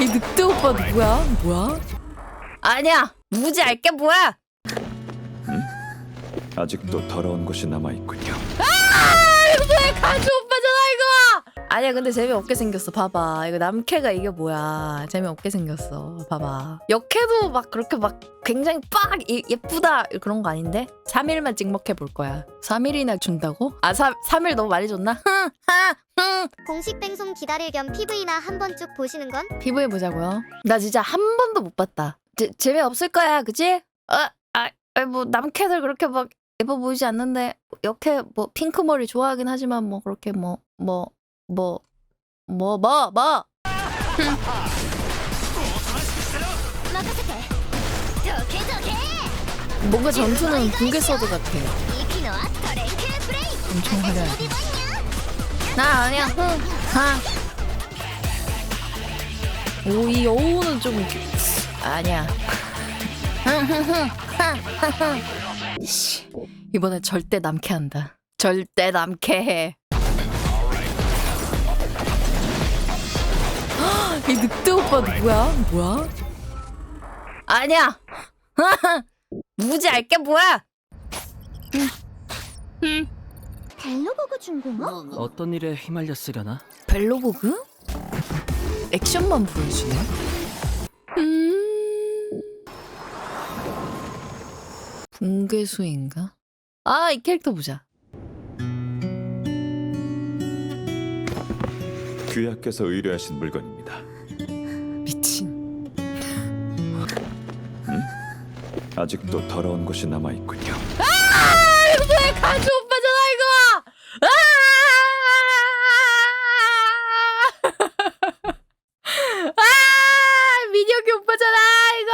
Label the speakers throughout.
Speaker 1: 이 늑대 오빠 누구야? 뭐야? 아니야 누구지 알게 뭐야?
Speaker 2: 아직도 더러운 곳이 남아 있군요.
Speaker 1: 왜 가주 오빠잖아 이거 아니야 근데 재미없게 생겼어. 봐봐. 이거 남캐가 이게 뭐야. 재미없게 생겼어. 봐봐. 역캐도 막 그렇게 막 굉장히 빡 예- 예쁘다. 그런 거 아닌데? 3일만 찍먹해 볼 거야. 3일이나 준다고? 아 3, 3일 너무 많이 줬나? 흥 하 흥.
Speaker 3: 공식 방송 기다릴 겸 PV나 한 번 쭉 보시는 건?
Speaker 1: 피부해 보자고요. 나 진짜 한 번도 못 봤다. 제, 재미없을 거야 그지? 아, 아, 아니, 뭐 남캐들 그렇게 막 예뻐 보이지 않는데 역캐 뭐 핑크 머리 좋아하긴 하지만 뭐 그렇게 뭐 뭐 뭐, 뭐, 뭐, 뭐! 뭔가 전투는 붕괴 서드
Speaker 3: 같아요.
Speaker 1: 엄청 화려해. 나 아니야. 흥. 하. 아. 오, 이 여우는 좀 아니야. 씨, 이번엔 절대 남캐 한다. 절대 남캐 해. 이 늑대 오빠 누구야 뭐야 아니야 누구지 알게 뭐야
Speaker 3: 벨로보그 중공어?
Speaker 4: 어떤 일에 휘말렸으려나?
Speaker 1: 벨로보그? 액션만 보여주네. 음. 붕괴수인가? 아, 이 캐릭터 보자.
Speaker 2: 귀하께서 의뢰하신 물건입니다.
Speaker 1: 미친.
Speaker 2: 아직도 더러운 곳이 남아 있군요.
Speaker 1: 왜 가주 오빠잖아 이거! 아! 아! 민혁이 오빠잖아 이거!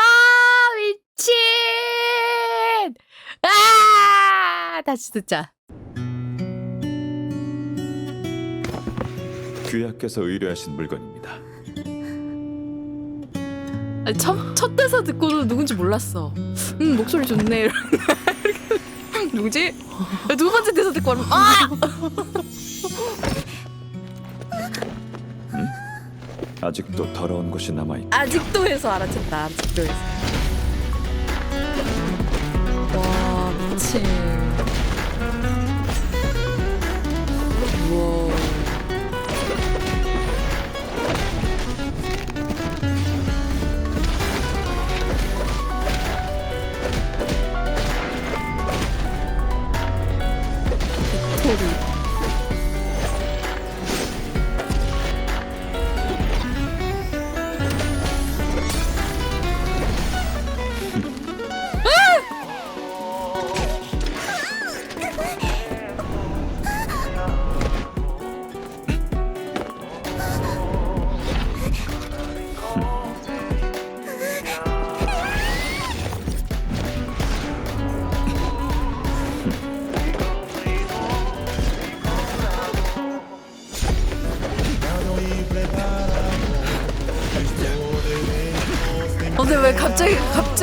Speaker 1: 미친! 아! 다시 듣자.
Speaker 2: 귀하께서 의뢰하신 물건입니다.
Speaker 1: 아니, 첫, 첫 대사 듣고도 누군지 몰랐어. 음, 목소리 좋네. 누구지? 두 번째 대사 듣고 아!
Speaker 2: 아직도 더러운 곳이 남아 있.
Speaker 1: 아직도 해서 알아챘다. 아직도 해서. 와, 미친.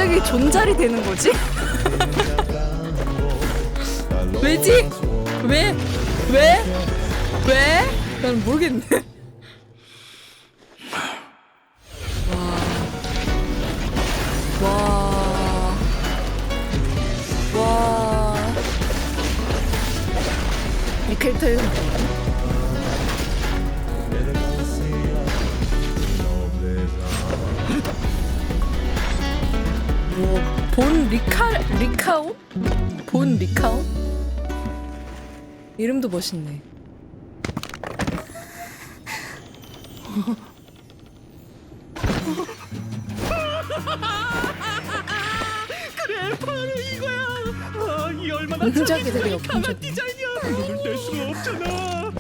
Speaker 1: 갑자기 존잘이 되는 거지? 왜지? 왜? 왜? 왜? 난 모르겠네. 와. 와. 와. 이 캐릭터 이름 뭐, 본 리카 리카오? 본 리카오? 이름도 멋있네.
Speaker 4: 그래 바로 이거야. 아, 이 얼마나
Speaker 1: 공작이들이요, 공작.
Speaker 4: 디자인이야. 눈을 뗄 수가 없잖아.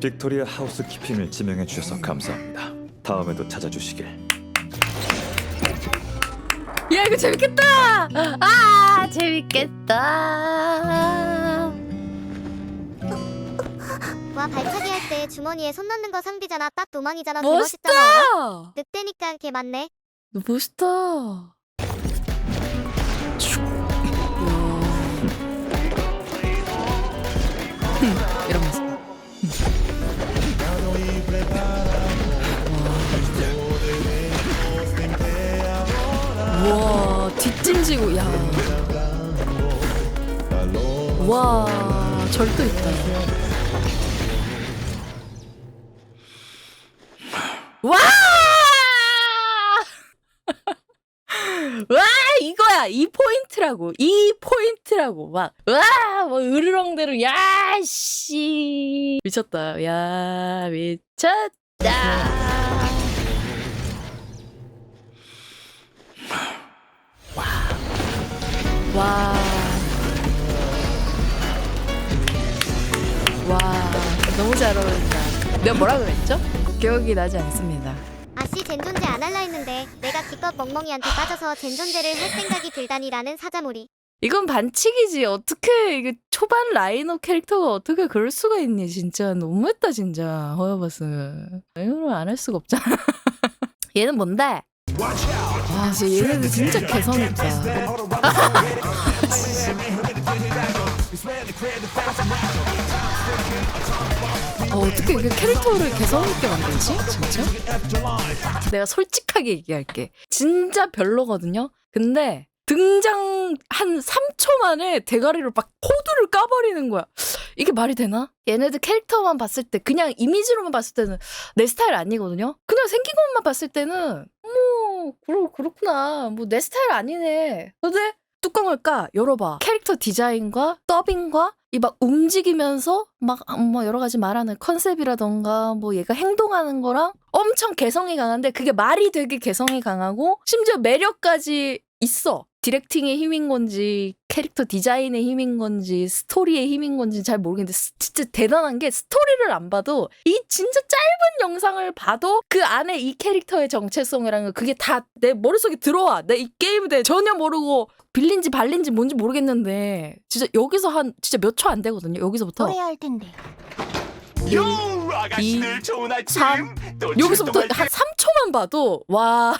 Speaker 2: 빅토리아 하우스 키핑을 지명해 주셔서 감사합니다. 다음에도 찾아주시길.
Speaker 1: 야 이거 재밌겠다. 아 재밌겠다.
Speaker 3: 와 발차기 할 때 주머니에 손 넣는 거 상비잖아 딱 도망이잖아?
Speaker 1: 멋있다.
Speaker 3: 늑대니까 개 맞네
Speaker 1: 너 멋있다. 슉. 이야. 흠. 던지고 야. 와 절도 있다. 와! 와 이거야 이 포인트라고 이 포인트라고 막와뭐 으르렁대로 야씨 미쳤다 야 미쳤다 와. 와, 너무 잘 어울린다. 내가 뭐라 그랬죠? 기억이 나지 않습니다.
Speaker 3: 아씨 젠 존재 안 할라 했는데 내가 기껏 멍멍이한테 빠져서 젠 존재를 할 생각이 들다니라는 사자놀이
Speaker 1: 이건 반칙이지. 어떻게 이게 초반 라이너 캐릭터가 어떻게 그럴 수가 있니? 진짜 너무했다 진짜. 허여버스. 이거는 안할 수가 없잖아. 얘는 뭔데? 와, 진짜 얘네들 진짜 개성 있다. 어, 어떻게 이게 캐릭터를 개성 있게 만들지? 진짜? 내가 솔직하게 얘기할게. 진짜 별로거든요. 근데 등장 한 3초 만에 대가리를 막 코드를 까버리는 거야. 이게 말이 되나? 얘네들 캐릭터만 봤을 때 그냥 이미지로만 봤을 때는 내 스타일 아니거든요. 그냥 생긴 것만 봤을 때는 뭐 그러, 그렇구나. 뭐 내 스타일 아니네. 근데 뚜껑을 까 열어봐. 캐릭터 디자인과 더빙과 이 막 움직이면서 막 뭐 여러 가지 말하는 컨셉이라던가 뭐 얘가 행동하는 거랑 엄청 개성이 강한데 그게 말이 되게 개성이 강하고 심지어 매력까지 있어. 디렉팅의 힘인 건지 캐릭터 디자인의 힘인 건지 스토리의 힘인 건지 잘 모르겠는데 스- 진짜 대단한 게 스토리를 안 봐도 이 진짜 짧은 영상을 봐도 그 안에 이 캐릭터의 정체성이라는 거 그게 다 내 머릿속에 들어와. 내 이 게임에 대해 전혀 모르고 빌린지 발린지 뭔지 모르겠는데 진짜 여기서 한 진짜 몇 초 안 되거든요. 여기서부터
Speaker 3: 할 텐데
Speaker 4: 요 아가씨들 좋은 아침.
Speaker 1: 삼,
Speaker 4: 또
Speaker 1: 여기서부터 한 3초만 봐도 와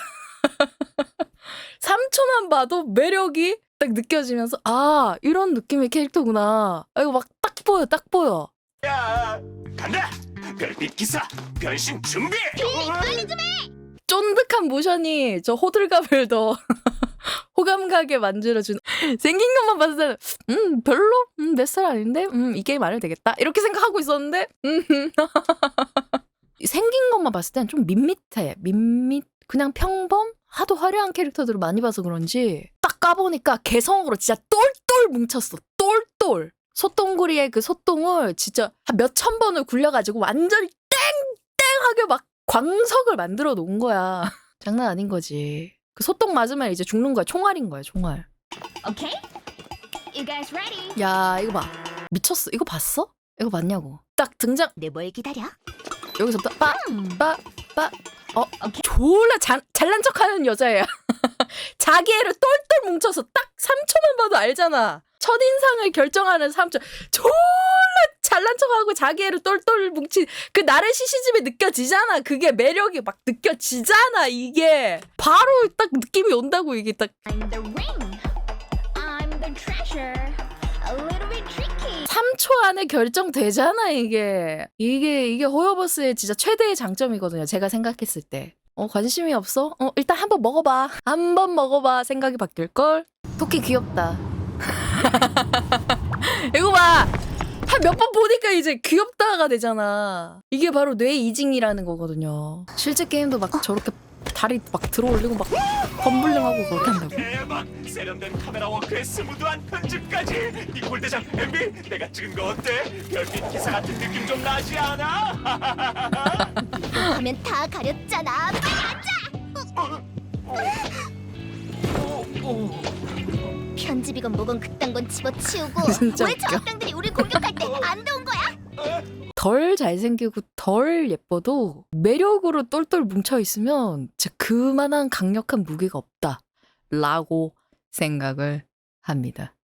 Speaker 1: 3초만 봐도 매력이 딱 느껴지면서 아 이런 느낌의 캐릭터구나. 아, 이거 막 딱 보여 딱 보여.
Speaker 4: 때야. 간다. 별빛 기사 변신 준비.
Speaker 3: 빨리 좀
Speaker 1: 쫀득한 모션이 저 호들갑을 더 호감 가게 만들어준 생긴 것만 봤을 때는 음 별로? 음, 내 스타일 아닌데? 음이 게임 안 해도 되겠다. 이렇게 생각하고 있었는데? 음. 생긴 것만 봤을 때는 좀 밋밋해. 밋밋 그냥 평범 하도 화려한 캐릭터들을 많이 봐서 그런지 딱 까보니까 개성으로 진짜 똘똘 뭉쳤어 똘똘 소똥구리의 그 소똥을 진짜 한 몇천 번을 굴려가지고 완전히 땡땡하게 막 광석을 만들어 놓은 거야. 장난 아닌 거지. 그 소똥 맞으면 이제 죽는 거야. 총알인 거야, 총알.
Speaker 3: 오케이 You guys ready?
Speaker 1: 야, 이거 봐. 미쳤어. 이거 봤어? 이거 봤냐고. 딱 등장
Speaker 3: 내 뭘 기다려?
Speaker 1: 여기서부터 빠, 빠, 빠. 어,
Speaker 3: 오케이.
Speaker 1: 졸라 잘, 잘난 척하는 여자애야. 자기 애를 똘똘 뭉쳐서 딱 3초만 봐도 알잖아. 첫인상을 결정하는 3초. 졸라 잘난 척하고 자기 애를 똘똘 뭉친 그 나를 시시집에 느껴지잖아. 그게 매력이 막 느껴지잖아. 이게 바로 딱 느낌이 온다고 이게 딱
Speaker 3: I'm the ring I'm the treasure A little bit tricky
Speaker 1: 3초 안에 결정되잖아 이게 이게 이게 호여버스의 진짜 최대의 장점이거든요 제가 생각했을 때 어 관심이 없어? 어 일단 한번 먹어봐. 한번 먹어봐. 생각이 바뀔걸? 토끼 귀엽다. 이거 봐 한 몇 번 보니까 이제 귀엽다가 되잖아. 이게 바로 뇌 이징이라는 거거든요. 실제 게임도 막 저렇게 다리 막 들어올리고 막 덤블링하고 그렇게 한다고?
Speaker 4: 대박! 세련된 카메라 워크의 스무드한 편집까지! 니콜 대장 MB 내가 찍은 거 어때? 별빛 기사 같은 느낌 좀 나지 않아?
Speaker 3: 하면 다 가렸 잖아 편집이건 뭐건 그딴 건 집어치우고
Speaker 1: 진짜
Speaker 3: 왜저
Speaker 1: 웃겨.
Speaker 3: 악당들이 우리 공격할 때 안 도운 거야?
Speaker 1: 덜 잘생기고 덜 예뻐도 매력으로 똘똘 뭉쳐 있으면 진짜 그만한 강력한 무게가 없다. 라고 생각을 합니다.